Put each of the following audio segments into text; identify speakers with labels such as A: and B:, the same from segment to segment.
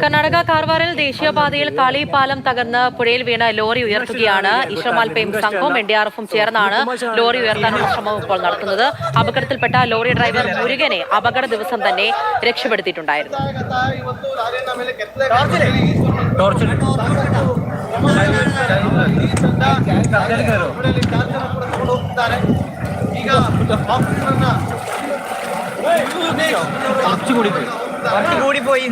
A: കർണാടക കാർവാറിൽ ദേശീയപാതയിൽ കാളി തകർന്ന് പുഴയിൽ വീണ് ലോറി ഉയർത്തുകയാണ്. ഇഷമാൽപയും സംഘവും എൻ ഡി ആർ എഫും ചേർന്നാണ് ലോറി ഉയർത്താനുള്ള ശ്രമം ഇപ്പോൾ നടത്തുന്നത്. അപകടത്തിൽപ്പെട്ട ലോറി ഡ്രൈവർ മുരുകനെ അപകട ദിവസം തന്നെ രക്ഷപ്പെടുത്തിയിട്ടുണ്ടായിരുന്നു.
B: കൂടി
C: പോയി.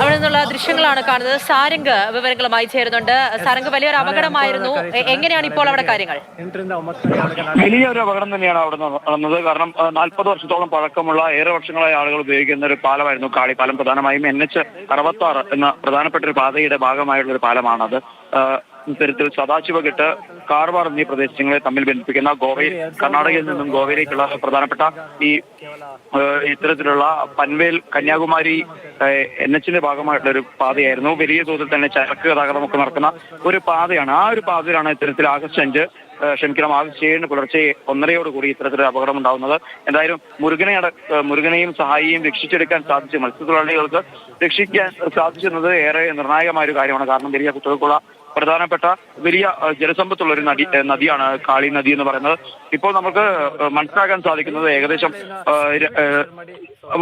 A: അവിടെ നിന്നുള്ള ദൃശ്യങ്ങളാണ് കാണുന്നത്. സാരംഗ് വിവരങ്ങളുമായി ചേരുന്നുണ്ട്. സാരംഗ് വലിയൊരു അപകടമായിരുന്നു. എങ്ങനെയാണ് ഇപ്പോൾ അവിടെ കാര്യങ്ങൾ?
D: വലിയൊരു അപകടം തന്നെയാണ് അവിടെ നട- നടന്നത്. കാരണം നാൽപ്പത് വർഷത്തോളം പഴക്കമുള്ള ഏറെ വർഷങ്ങളായി ആളുകൾ ഉപയോഗിക്കുന്ന ഒരു പാലമായിരുന്നു കാളിപ്പാലം. പ്രധാനമായും എൻ എച്ച് അറുപത്തി ആറ് എന്ന പ്രധാനപ്പെട്ട ഒരു പാതയുടെ ഭാഗമായിട്ടുള്ള ഒരു പാലമാണത്. ആ, ഇത്തരത്തിൽ സദാശിവഘട്ട് കാർവാർ എന്നീ പ്രദേശങ്ങളെ തമ്മിൽ ബന്ധിപ്പിക്കുന്ന ഗോവയിൽ കർണാടകയിൽ നിന്നും ഗോവയിലേക്കുള്ള പ്രധാനപ്പെട്ട ഈ ഇത്തരത്തിലുള്ള പൻവേൽ കന്യാകുമാരി എൻ എച്ചിന്റെ ഭാഗമായിട്ടുള്ള ഒരു പാതയായിരുന്നു. വലിയ തോതിൽ തന്നെ ചരക്ക് ഗതാഗതമൊക്കെ നടക്കുന്ന ഒരു പാതയാണ്. ആ ഒരു പാതയിലാണ് ഇത്തരത്തിൽ ആഗസ്റ്റ് അഞ്ച് ക്ഷമിക്കണം ആഗസ്റ്റ് ഏഴിന് പുലർച്ചെ ഒന്നരയോട് കൂടി ഇത്തരത്തിലൊരു അപകടം ഉണ്ടാകുന്നത് എന്തായാലും മുരുകനെ മുരുകനെയും സഹായിയെയും രക്ഷിച്ചെടുക്കാൻ സാധിച്ചു മത്സ്യത്തൊഴിലാളികൾക്ക് രക്ഷിക്കാൻ സാധിച്ചിരുന്നത് ഏറെ നിർണായകമായ ഒരു കാര്യമാണ്. കാരണം വലിയ കുട്ടികൾക്കുള്ള പ്രധാനപ്പെട്ട വലിയ ജലസമ്പത്തുള്ള ഒരു നദി നദിയാണ് കാളി നദി എന്ന് പറയുന്നത്. ഇപ്പോൾ നമുക്ക് മനസ്സിലാക്കാൻ സാധിക്കുന്നത് ഏകദേശം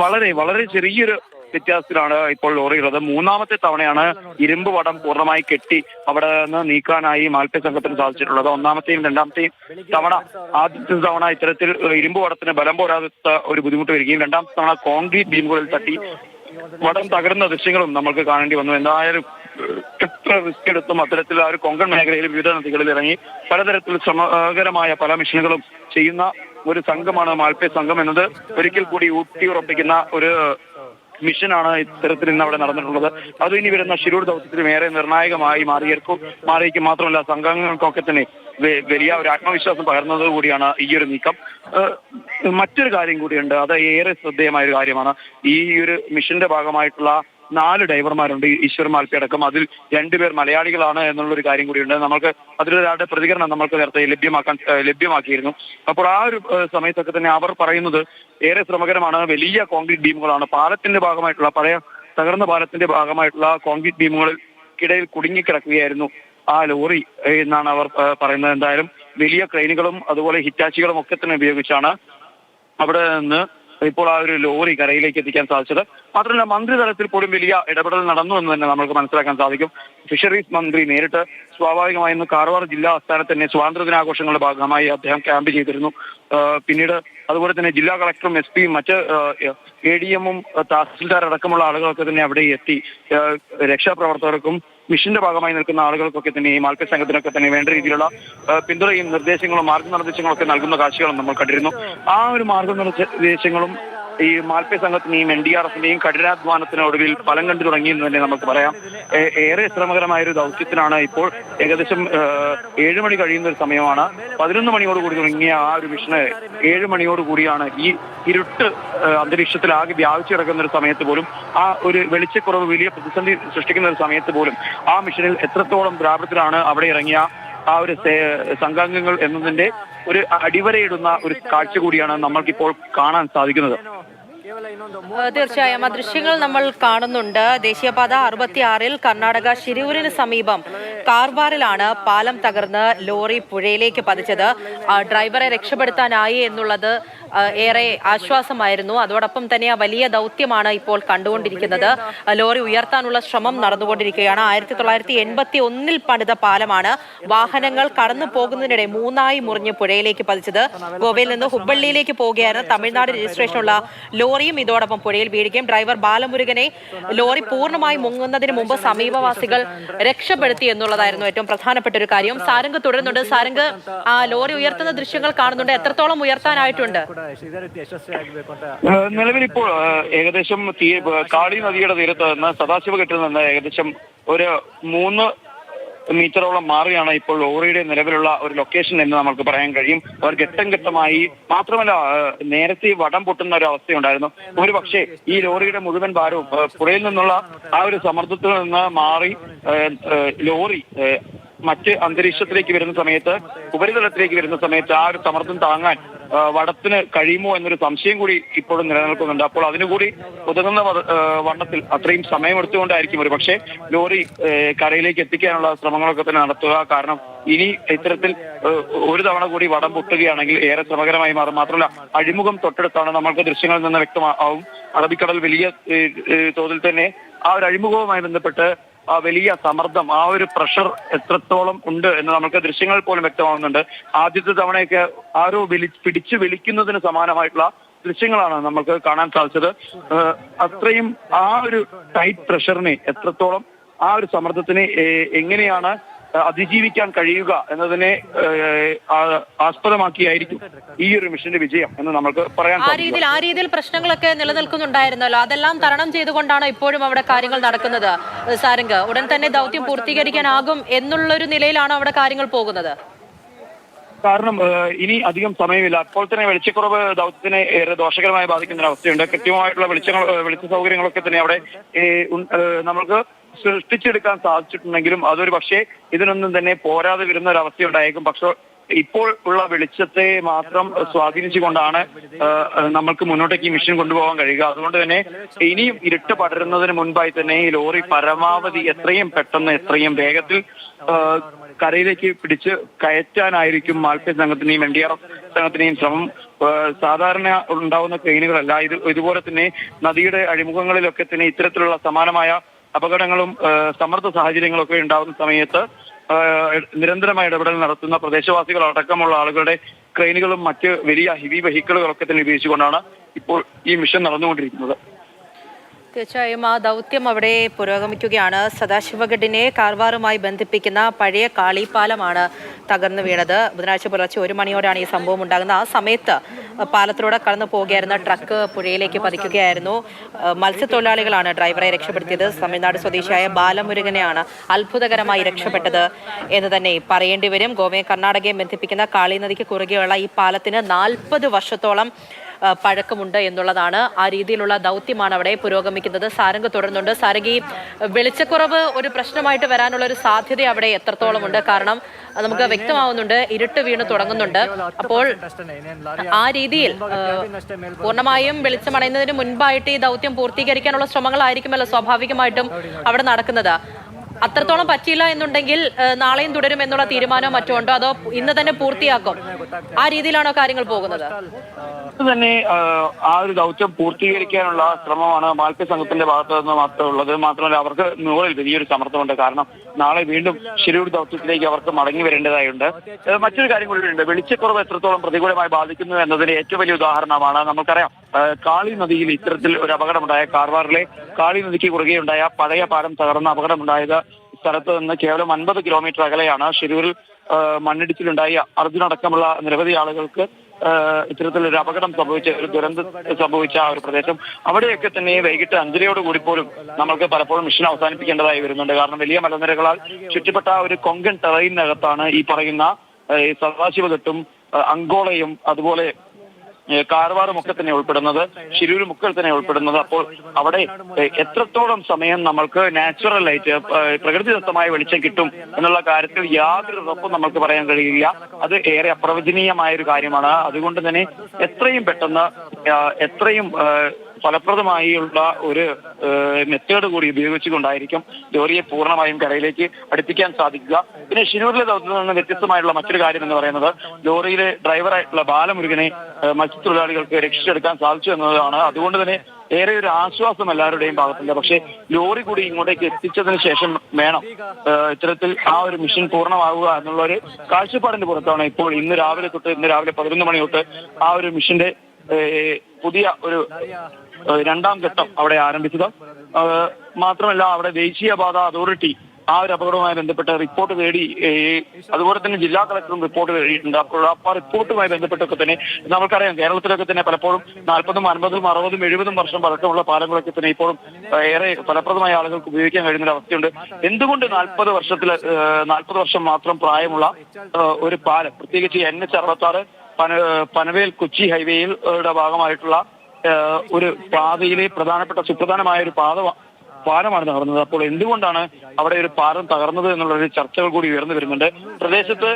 D: വളരെ വളരെ ചെറിയൊരു വ്യത്യാസത്തിലാണ് ഇപ്പോൾ ലോറിയുള്ളത് മൂന്നാമത്തെ തവണയാണ് ഇരുമ്പ് വടം പൂർണമായി കെട്ടി അവിടെ നിന്ന് നീക്കാനായി മാൽപ്പ സംഘത്തിന് സാധിച്ചിട്ടുള്ളത്. ഒന്നാമത്തെയും രണ്ടാമത്തെയും തവണ ആദ്യത്തെ തവണ ഇത്തരത്തിൽ ഇരുമ്പ് വടത്തിന് ബലം പോരാത്ത ഒരു ബുദ്ധിമുട്ട് വരികയും രണ്ടാമത്തെ തവണ കോൺക്രീറ്റ് ബീമുകളിൽ തട്ടി വടം തകർന്ന ദൃശ്യങ്ങളും നമ്മൾക്ക് കാണേണ്ടി വന്നു. എന്തായാലും എത്ര റിസ്ക് എടുത്തും അത്തരത്തിൽ ആ ഒരു കൊങ്കൺ മേഖലയിൽ വിവിധ നദികളിൽ ഇറങ്ങി പലതരത്തിൽ ശ്രമകരമായ പല മിഷനുകളും ചെയ്യുന്ന ഒരു സംഘമാണ് മാൽപ്പേ സംഘം എന്നത്. ഒരിക്കൽ കൂടി ഊട്ടി ഉറപ്പിക്കുന്ന ഒരു മിഷനാണ് ഇത്തരത്തിൽ ഇന്ന് അവിടെ നടന്നിട്ടുള്ളത്. അത് ഇനി വരുന്ന ശിരൂർ ദൗത്യത്തിലും ഏറെ നിർണായകമായി മാറിയേക്കും. മാറിയേക്കും മാത്രമല്ല സംഘങ്ങൾക്കൊക്കെ തന്നെ വലിയ ഒരു ആത്മവിശ്വാസം പകർന്നത് കൂടിയാണ് ഈ ഒരു നീക്കം. മറ്റൊരു കാര്യം കൂടിയുണ്ട്. അത് ഏറെ ശ്രദ്ധേയമായ ഒരു കാര്യമാണ്. ഈ ഒരു മിഷന്റെ ഭാഗമായിട്ടുള്ള നാല് ഡ്രൈവർമാരുണ്ട് ഈ ഈശ്വർ മാൽപ്പി അടക്കം. അതിൽ രണ്ടുപേർ മലയാളികളാണ് എന്നുള്ള ഒരു കാര്യം കൂടിയുണ്ട്. നമുക്ക് അതിലൊരാളുടെ പ്രതികരണം നമ്മൾക്ക് നേരത്തെ ലഭ്യമാക്കാൻ ലഭ്യമാക്കിയിരുന്നു. അപ്പോൾ ആ ഒരു സമയത്തൊക്കെ തന്നെ അവർ പറയുന്നത് ഏറെ ശ്രമകരമാണ്. വലിയ കോൺക്രീറ്റ് ബീമുകളാണ്. പാലത്തിന്റെ ഭാഗമായിട്ടുള്ള പഴയ തകർന്ന പാലത്തിന്റെ ഭാഗമായിട്ടുള്ള കോൺക്രീറ്റ് ബീമുകൾക്കിടയിൽ കുടുങ്ങിക്കിടക്കുകയായിരുന്നു ആ ലോറി എന്നാണ് അവർ പറയുന്നത്. എന്തായാലും വലിയ ക്രെയിനുകളും അതുപോലെ ഹിറ്റാച്ചികളും ഒക്കെ തന്നെ ഉപയോഗിച്ചാണ് അവിടെ നിന്ന് ഇപ്പോൾ ആ ഒരു ലോറി കരയിലേക്ക് എത്തിക്കാൻ സാധിച്ചത്. മാത്രമല്ല മന്ത്രിതലത്തിൽ പോലും വലിയ ഇടപെടൽ നടന്നു എന്ന് തന്നെ നമുക്ക് മനസ്സിലാക്കാൻ സാധിക്കും. ഫിഷറീസ് മന്ത്രി നേരിട്ട് സ്വാഭാവികമായും ഇന്ന് കാർവാർ ജില്ലാ ആസ്ഥാനത്ത് തന്നെ സ്വാതന്ത്ര്യദിനാഘോഷങ്ങളുടെ ഭാഗമായി അദ്ദേഹം ക്യാമ്പ് ചെയ്തിരുന്നു. പിന്നീട് അതുപോലെ തന്നെ ജില്ലാ കളക്ടറും എസ് പിയും മറ്റ് എ ഡി എമ്മും തഹസിൽദാർ അടക്കമുള്ള ആളുകളൊക്കെ തന്നെ അവിടെ എത്തി. രക്ഷാപ്രവർത്തകർക്കും മിഷന്റെ ഭാഗമായി നിൽക്കുന്ന ആളുകൾക്കൊക്കെ തന്നെ ഈ മാർക്കറ്റ് സംഘത്തിനൊക്കെ തന്നെ വേണ്ട രീതിയിലുള്ള പിന്തുണയും നിർദ്ദേശങ്ങളും മാർഗനിർദ്ദേശങ്ങളും ഒക്കെ നൽകുന്ന കാഴ്ചകളും നമ്മൾ കണ്ടിരുന്നു. ആ ഒരു മാർഗനിർദ്ദേശങ്ങളും ഈ മാൽപ്പേ സംഘത്തിനെയും എൻ ഡി ആർ എഫിന്റെയും കഠിനാധ്വാനത്തിന് ഒടുവിൽ ഫലം കണ്ടു തുടങ്ങിയെന്ന് തന്നെ നമുക്ക് പറയാം. ഏറെ ശ്രമകരമായ ഒരു ദൗത്യത്തിനാണ് ഇപ്പോൾ ഏകദേശം ഏഴ് മണി കഴിയുന്ന ഒരു സമയമാണ്. പതിനൊന്ന് മണിയോട് കൂടി തുടങ്ങിയ ആ ഒരു മിഷന് ഏഴ് മണിയോട് കൂടിയാണ് ഈ ഇരുട്ട് അന്തരീക്ഷത്തിലാകെ വ്യാപിച്ചു കിടക്കുന്ന ഒരു സമയത്ത് പോലും ആ ഒരു വെളിച്ചക്കുറവ് വലിയ പ്രതിസന്ധി സൃഷ്ടിക്കുന്ന ഒരു സമയത്ത് പോലും ആ മിഷനിൽ എത്രത്തോളം ദ്രാപത്തിലാണ് അവിടെ ഇറങ്ങിയ ആ ഒരു സംഘാംഗങ്ങൾ എന്നതിന്റെ ഒരു അടിവരയിടുന്ന ഒരു കാഴ്ച കൂടിയാണ് നമ്മൾക്കിപ്പോൾ കാണാൻ സാധിക്കുന്നത്.
A: തീർച്ചയായും. ആ ദൃശ്യങ്ങൾ നമ്മൾ കാണുന്നുണ്ട്. ദേശീയപാത അറുപത്തിയാറിൽ കർണാടക ശിരൂരിന് സമീപം. കാർവാറിലാണ് പാലം തകർന്ന് ലോറി പുഴയിലേക്ക് പതിച്ചത്. ഡ്രൈവറെ രക്ഷപ്പെടുത്താനായി എന്നുള്ളത് ഏറെ ആശ്വാസമായിരുന്നു. അതോടൊപ്പം തന്നെ ആ വലിയ ദൗത്യമാണ് ഇപ്പോൾ കണ്ടുകൊണ്ടിരിക്കുന്നത്. ലോറി ഉയർത്താനുള്ള ശ്രമം നടന്നുകൊണ്ടിരിക്കുകയാണ്. ആയിരത്തി തൊള്ളായിരത്തി എൺപത്തി ഒന്നിൽ പണിത പാലമാണ് വാഹനങ്ങൾ കടന്നു പോകുന്നതിനിടെ മൂന്നായി മുറിഞ്ഞ് പുഴയിലേക്ക് പതിച്ചത്. ഗോവയിൽ നിന്ന് ഹുബ്ബള്ളിയിലേക്ക് പോവുകയായിരുന്നു തമിഴ്നാട് രജിസ്ട്രേഷനുള്ള ലോറിയും ഇതോടൊപ്പം പുഴയിൽ വീഴുകയും ഡ്രൈവർ ബാലമുരുകനെ ലോറി പൂർണമായി മുങ്ങുന്നതിന് മുമ്പ് സമീപവാസികൾ രക്ഷപ്പെടുത്തി എന്നുള്ളതായിരുന്നു ഏറ്റവും പ്രധാനപ്പെട്ട ഒരു കാര്യം. സാരംഗ് തുടരുന്നുണ്ട്. സാരംഗ് ആ ലോറി ഉയർത്തുന്ന ദൃശ്യങ്ങൾ കാണുന്നുണ്ട്. എത്രത്തോളം ഉയർത്താനായിട്ടുണ്ട്?
D: നിലവിൽ ഇപ്പോൾ ഏകദേശം കാളി നദിയുടെ തീരത്ത് നിന്ന് സദാശിവഘട്ടിൽ നിന്ന് ഏകദേശം ഒരു മൂന്ന് മീറ്ററോളം മാറിയാണ് ഇപ്പോൾ ലോറിയുടെ നിലവിലുള്ള ഒരു ലൊക്കേഷൻ എന്ന് നമുക്ക് പറയാൻ കഴിയും. അവർ ഘട്ടം ഘട്ടമായി മാത്രമല്ല നേരത്തെ വടം പൊട്ടുന്ന ഒരു അവസ്ഥയുണ്ടായിരുന്നു. ഒരു പക്ഷേ ഈ ലോറിയുടെ മുഴുവൻ ഭാരവും പുഴയിൽ നിന്നുള്ള ആ ഒരു സമ്മർദ്ദത്തിൽ നിന്ന് മാറി ലോറി മറ്റ് അന്തരീക്ഷത്തിലേക്ക് വരുന്ന സമയത്ത് ഉപരിതലത്തിലേക്ക് വരുന്ന സമയത്ത് ആ ഒരു സമ്മർദ്ദം താങ്ങാൻ വടത്തിന് കഴിയുമോ എന്നൊരു സംശയം കൂടി ഇപ്പോഴും നിലനിൽക്കുന്നുണ്ട്. അപ്പോൾ അതിനുകൂടി ഒതുങ്ങുന്ന വണ്ണത്തിൽ അത്രയും സമയമെടുത്തുകൊണ്ടായിരിക്കും ഒരു പക്ഷേ ലോറി കരയിലേക്ക് എത്തിക്കാനുള്ള ശ്രമങ്ങളൊക്കെ തന്നെ നടത്തുക. കാരണം ഇനി ഇത്തരത്തിൽ ഒരു തവണ കൂടി വടം പൊട്ടുകയാണെങ്കിൽ ഏറെ ശ്രമകരമായി മാറും. മാത്രമല്ല അഴിമുഖം തൊട്ടടുത്താണ് നമ്മൾക്ക് ദൃശ്യങ്ങളിൽ നിന്ന് വ്യക്തമാവും. അറബിക്കടൽ വലിയ തോതിൽ തന്നെ ആ ഒരു അഴിമുഖവുമായി ബന്ധപ്പെട്ട് വലിയ സമ്മർദ്ദം ആ ഒരു പ്രഷർ എത്രത്തോളം ഉണ്ട് എന്ന് നമുക്ക് ദൃശ്യങ്ങൾ പോലും വ്യക്തമാവുന്നുണ്ട്. ആദ്യത്തെ തവണയൊക്കെ ആരോ വിളി പിടിച്ചു വിളിക്കുന്നതിന് സമാനമായിട്ടുള്ള ദൃശ്യങ്ങളാണ് നമുക്ക് കാണാൻ സാധിച്ചത്. അത്രയും ആ ഒരു ടൈറ്റ് പ്രഷറിനെ എത്രത്തോളം ആ ഒരു സമ്മർദ്ദത്തിനെ എങ്ങനെയാണ് അതിജീവിക്കാൻ കഴിയുക എന്നതിനെ ആസ്പദമാക്കിയായിരിക്കും ഈ ഒരു മിഷന്റെ വിജയം എന്ന് നമുക്ക് പറയാൻ
A: ആ രീതിയിൽ ആ രീതിയിൽ പ്രശ്നങ്ങളൊക്കെ നിലനിൽക്കുന്നുണ്ടായിരുന്നല്ലോ. അതെല്ലാം തരണം ചെയ്തുകൊണ്ടാണ് ഇപ്പോഴും അവിടെ കാര്യങ്ങൾ നടക്കുന്നത്. സാരംഗ് ഉടൻ തന്നെ ദൗത്യം പൂർത്തീകരിക്കാനാകും എന്നുള്ളൊരു നിലയിലാണ് അവിടെ കാര്യങ്ങൾ പോകുന്നത്.
D: കാരണം ഇനി അധികം സമയമില്ല. അപ്പോൾ തന്നെ വെളിച്ചക്കുറവ് ദൗത്യത്തിനെ ഏറെ ദോഷകരമായി ബാധിക്കുന്ന ഒരു അവസ്ഥയുണ്ട് കൃത്യമായിട്ടുള്ള വെളിച്ചങ്ങൾ വെളിച്ച സൗകര്യങ്ങളൊക്കെ തന്നെ അവിടെ നമ്മൾക്ക് നമുക്ക് സൃഷ്ടിച്ചെടുക്കാൻ സാധിച്ചിട്ടുണ്ടെങ്കിലും അതൊരു പക്ഷേ ഇതിനൊന്നും തന്നെ പോരാതെ വരുന്ന ഒരു അവസ്ഥയുണ്ടായേക്കും പക്ഷേ ഇപ്പോൾ ഉള്ള വെളിച്ചത്തെ മാത്രം സ്വാധീനിച്ചുകൊണ്ടാണ് നമ്മൾക്ക് മുന്നോട്ടേക്ക് ഈ മിഷൻ കൊണ്ടുപോകാൻ കഴിയുക. അതുകൊണ്ട് തന്നെ ഇനിയും ഇരുട്ട് പടരുന്നതിന് മുൻപായി തന്നെ ഈ ലോറി പരമാവധി എത്രയും പെട്ടെന്ന് എത്രയും വേഗത്തിൽ കരയിലേക്ക് പിടിച്ച് കയറ്റാനായിരിക്കും മാൽപ്യ സംഘത്തിനെയും എൻ ഡി ആർ എഫ് സംഘത്തിനെയും ശ്രമം. സാധാരണ ഉണ്ടാവുന്ന ട്രെയിനുകളല്ല ഇത് ഇതുപോലെ തന്നെ നദിയുടെ അഴിമുഖങ്ങളിലൊക്കെ തന്നെ ഇത്തരത്തിലുള്ള സമാനമായ അപകടങ്ങളും സമ്മർദ്ദ സാഹചര്യങ്ങളൊക്കെ ഉണ്ടാകുന്ന സമയത്ത് നിരന്തരമായ ഇടപെടൽ നടത്തുന്ന പ്രദേശവാസികൾ അടക്കമുള്ള ആളുകളുടെ ക്രെയിനുകളും മറ്റ് വലിയ ഹെവി വെഹിക്കിളുകളൊക്കെ തന്നെ ഉപയോഗിച്ചുകൊണ്ടാണ് ഇപ്പോൾ ഈ മിഷൻ നടന്നുകൊണ്ടിരിക്കുന്നത്.
A: തീർച്ചയായും ആ ദൗത്യം അവിടെ പുരോഗമിക്കുകയാണ്. സദാശിവഗഡിനെ കാർവാറുമായി ബന്ധിപ്പിക്കുന്ന പഴയ കാളിപ്പാലമാണ് തകർന്നു വീണത്. ബുധനാഴ്ച പുലർച്ചെ ഒരു മണിയോടെയാണ് ഈ സംഭവം ഉണ്ടാകുന്നത്. ആ സമയത്ത് പാലത്തിലൂടെ കടന്നു പോകുകയായിരുന്ന ട്രക്ക് പുഴയിലേക്ക് പതിക്കുകയായിരുന്നു. മത്സ്യത്തൊഴിലാളികളാണ് ഡ്രൈവറെ രക്ഷപ്പെടുത്തിയത്. തമിഴ്നാട് സ്വദേശിയായ ബാലമുരുകനെയാണ് അത്ഭുതകരമായി രക്ഷപ്പെട്ടത് എന്ന് തന്നെ പറയേണ്ടി വരും. ഗോവയും കർണാടകയും ബന്ധിപ്പിക്കുന്ന കാളി നദിക്ക് കുറുകെയുള്ള ഈ പാലത്തിന് നാൽപ്പത് വർഷത്തോളം പഴക്കമുണ്ട് എന്നുള്ളതാണ് ആ രീതിയിലുള്ള ദൗത്യമാണ് അവിടെ പുരോഗമിക്കുന്നത്. സാരംഗ് തുടരുന്നുണ്ട്. സാരംഗി വെളിച്ചക്കുറവ് ഒരു പ്രശ്നമായിട്ട് വരാനുള്ള ഒരു സാധ്യത അവിടെ എത്രത്തോളമുണ്ട്? കാരണം നമുക്ക് വ്യക്തമാവുന്നുണ്ട് ഇരുട്ട് വീണ് തുടങ്ങുന്നുണ്ട്. അപ്പോൾ ആ രീതിയിൽ പൂർണമായും വെളിച്ചമണയുന്നതിന് മുൻപായിട്ട് ഈ ദൗത്യം പൂർത്തീകരിക്കാനുള്ള ശ്രമങ്ങളായിരിക്കുമല്ലോ സ്വാഭാവികമായിട്ടും അവിടെ നടക്കുന്നത്. അത്രത്തോളം പറ്റിയില്ല എന്നുണ്ടെങ്കിൽ നാളെയും തുടരും എന്നുള്ള തീരുമാനം മറ്റോ ഉണ്ടോ? അതോ ഇന്ന് തന്നെ പൂർത്തിയാക്കും? ആ രീതിയിലാണോ കാര്യങ്ങൾ പോകുന്നത്?
D: തന്നെ ആ, ഒരു ദൗത്യം പൂർത്തീകരിക്കാനുള്ള ശ്രമമാണ് മാൽക്യ സംഘത്തിന്റെ ഭാഗത്ത് നിന്ന് മാത്രമേ ഉള്ളത്. മാത്രമല്ല അവർക്ക് മുകളിൽ വലിയൊരു സമ്മർദ്ദമുണ്ട്. കാരണം നാളെ വീണ്ടും ശിരൂർ ദൗത്യത്തിലേക്ക് അവർക്ക് മടങ്ങി വരേണ്ടതായുണ്ട്. മറ്റൊരു കാര്യം കൂടി ഉണ്ട്. വെളിച്ചക്കുറവ് എത്രത്തോളം പ്രതികൂലമായി ബാധിക്കുന്നു എന്നതിന് ഏറ്റവും വലിയ ഉദാഹരണമാണ് നമുക്കറിയാം കാളി നദിയിൽ ഇത്തരത്തിൽ ഒരു അപകടമുണ്ടായ കാർവാറിലെ കാളി നദിക്ക് കുറുകെയുണ്ടായ പഴയ പാലം തകർന്ന അപകടമുണ്ടായത് സ്ഥലത്ത് നിന്ന് കേവലം അൻപത് കിലോമീറ്റർ അകലെയാണ് ഷിരൂരിൽ മണ്ണിടിച്ചിലുണ്ടായ അർജുനടക്കമുള്ള നിരവധി ആളുകൾക്ക് ഇത്തരത്തിൽ ഒരു അപകടം സംഭവിച്ച ഒരു ദുരന്തം സംഭവിച്ച ആ ഒരു പ്രദേശം. അവിടെയൊക്കെ തന്നെ വൈകിട്ട് അഞ്ചരയോട് കൂടി പോലും നമ്മൾക്ക് പലപ്പോഴും മിഷൻ അവസാനിപ്പിക്കേണ്ടതായി വരുന്നുണ്ട്. കാരണം വലിയ മലനിരകളാൽ ചുറ്റപ്പെട്ട ഒരു കൊങ്കൺ ടെറൈനകത്താണ് ഈ പറയുന്ന സദാശിവഘട്ടും അങ്കോളയും അതുപോലെ കാർവാറും ഒക്കെ തന്നെ ഉൾപ്പെടുന്നത് ശിരൂർ മുക്കൽ തന്നെ ഉൾപ്പെടുന്നത്. അപ്പോൾ അവിടെ എത്രത്തോളം സമയം നമ്മൾക്ക് നാച്ചുറൽ ഏഹ് പ്രകൃതിദത്തമായ വെളിച്ചം കിട്ടും എന്നുള്ള കാര്യത്തിൽ യാതൊരു ഉറപ്പും നമുക്ക് പറയാൻ കഴിയില്ല. അത് ഏറെ അപ്രവചനീയമായ ഒരു കാര്യമാണ്. അതുകൊണ്ട് തന്നെ എത്രയും പെട്ടെന്ന് എത്രയും ഫലപ്രദമായുള്ള ഒരു മെത്തേഡ് കൂടി ഉപയോഗിച്ചുകൊണ്ടായിരിക്കും ലോറിയെ പൂർണമായും കരയിലേക്ക് അടുപ്പിക്കാൻ സാധിക്കുക. പിന്നെ ഷിരൂരിലെ ദൗത്യത്തിൽ നിന്ന് വ്യത്യസ്തമായിട്ടുള്ള മറ്റൊരു കാര്യം എന്ന് പറയുന്നത് ലോറിയിലെ ഡ്രൈവറായിട്ടുള്ള ബാലമുരുകനെ മത്സ്യത്തൊഴിലാളികൾക്ക് രക്ഷിച്ചെടുക്കാൻ സാധിച്ചു എന്നതാണ്. അതുകൊണ്ട് തന്നെ ഏറെ ഒരു ആശ്വാസം എല്ലാവരുടെയും ഭാഗത്തുണ്ട്. പക്ഷേ ലോറി കൂടി ഇങ്ങോട്ടേക്ക് എത്തിച്ചതിന് ശേഷം വേണം ഇത്തരത്തിൽ ആ ഒരു മിഷൻ പൂർണമാവുക എന്നുള്ള ഒരു കാഴ്ചപ്പാടിന്റെ പുറത്താണ് ഇപ്പോൾ ഇന്ന് രാവിലെ തൊട്ട് ഇന്ന് രാവിലെ പതിനൊന്ന് മണി തൊട്ട് ആ ഒരു മിഷന്റെ പുതിയ ഒരു രണ്ടാം ഘട്ടം അവിടെ ആരംഭിച്ചത്. മാത്രമല്ല അവിടെ ദേശീയപാത അതോറിറ്റി ആ ഒരു അപകടവുമായി ബന്ധപ്പെട്ട് റിപ്പോർട്ട് തേടി അതുപോലെ തന്നെ ജില്ലാ കളക്ടറും റിപ്പോർട്ട് തേടിയിട്ടുണ്ട്. അപ്പോൾ ആ റിപ്പോർട്ടുമായി ബന്ധപ്പെട്ടൊക്കെ തന്നെ നമുക്കറിയാം കേരളത്തിലൊക്കെ തന്നെ പലപ്പോഴും നാൽപ്പതും അൻപതും അറുപതും എഴുപതും വർഷം പഴക്കമുള്ള പാലങ്ങളൊക്കെ തന്നെ ഇപ്പോഴും ഏറെ ഫലപ്രദമായ ആളുകൾക്ക് ഉപയോഗിക്കാൻ കഴിയുന്ന അവസ്ഥയുണ്ട്. എന്തുകൊണ്ട് നാൽപ്പത് വർഷത്തിൽ നാൽപ്പത് വർഷം മാത്രം പ്രായമുള്ള ഒരു പാലം പ്രത്യേകിച്ച് എൻ എച്ച് അറുപത്തി ആറ് പന പനവേൽ കൊച്ചി ഹൈവേയിൽ യുടെ ഭാഗമായിട്ടുള്ള ഒരു പാതയിലെ പ്രധാനപ്പെട്ട സുപ്രധാനമായ ഒരു പാത പാലമാണ് തകർന്നത്. അപ്പോൾ എന്തുകൊണ്ടാണ് അവിടെ ഒരു പാലം തകർന്നത് എന്നുള്ള ഒരു ചർച്ചകൾ കൂടി ഉയർന്നു വരുന്നുണ്ട്. പ്രദേശത്ത്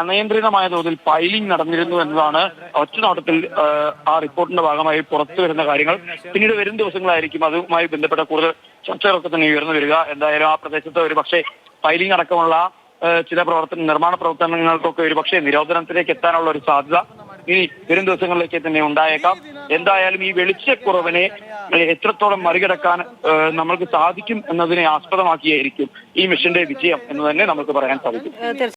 D: അനിയന്ത്രിതമായ തോതിൽ പൈലിംഗ് നടന്നിരുന്നു എന്നതാണ് ഒറ്റനോട്ടത്തിൽ ആ റിപ്പോർട്ടിന്റെ ഭാഗമായി പുറത്തു വരുന്ന കാര്യങ്ങൾ. പിന്നീട് വരും ദിവസങ്ങളായിരിക്കും അതുമായി ബന്ധപ്പെട്ട കൂടുതൽ ചർച്ചകളൊക്കെ തന്നെ ഉയർന്നു വരിക. എന്തായാലും ആ പ്രദേശത്ത് ഒരു പക്ഷേ പൈലിംഗ് അടക്കമുള്ള ചില പ്രവർത്തന നിർമ്മാണ പ്രവർത്തനങ്ങൾക്കൊക്കെ ഒരു പക്ഷേ നിരോധനത്തിലേക്ക് എത്താനുള്ള ഒരു സാധ്യത ഇനി വരും ദിവസങ്ങളിലേക്ക് തന്നെ ഉണ്ടായേക്കാം. എന്തായാലും ഈ വെളിച്ചക്കുറവിനെ എത്രത്തോളം മറികടക്കാൻ നമ്മൾക്ക് സാധിക്കും എന്നതിനെ ആസ്പദമാക്കിയായിരിക്കും ഈ മിഷന്റെ വിജയം എന്ന് തന്നെ നമുക്ക് പറയാൻ സാധിക്കും.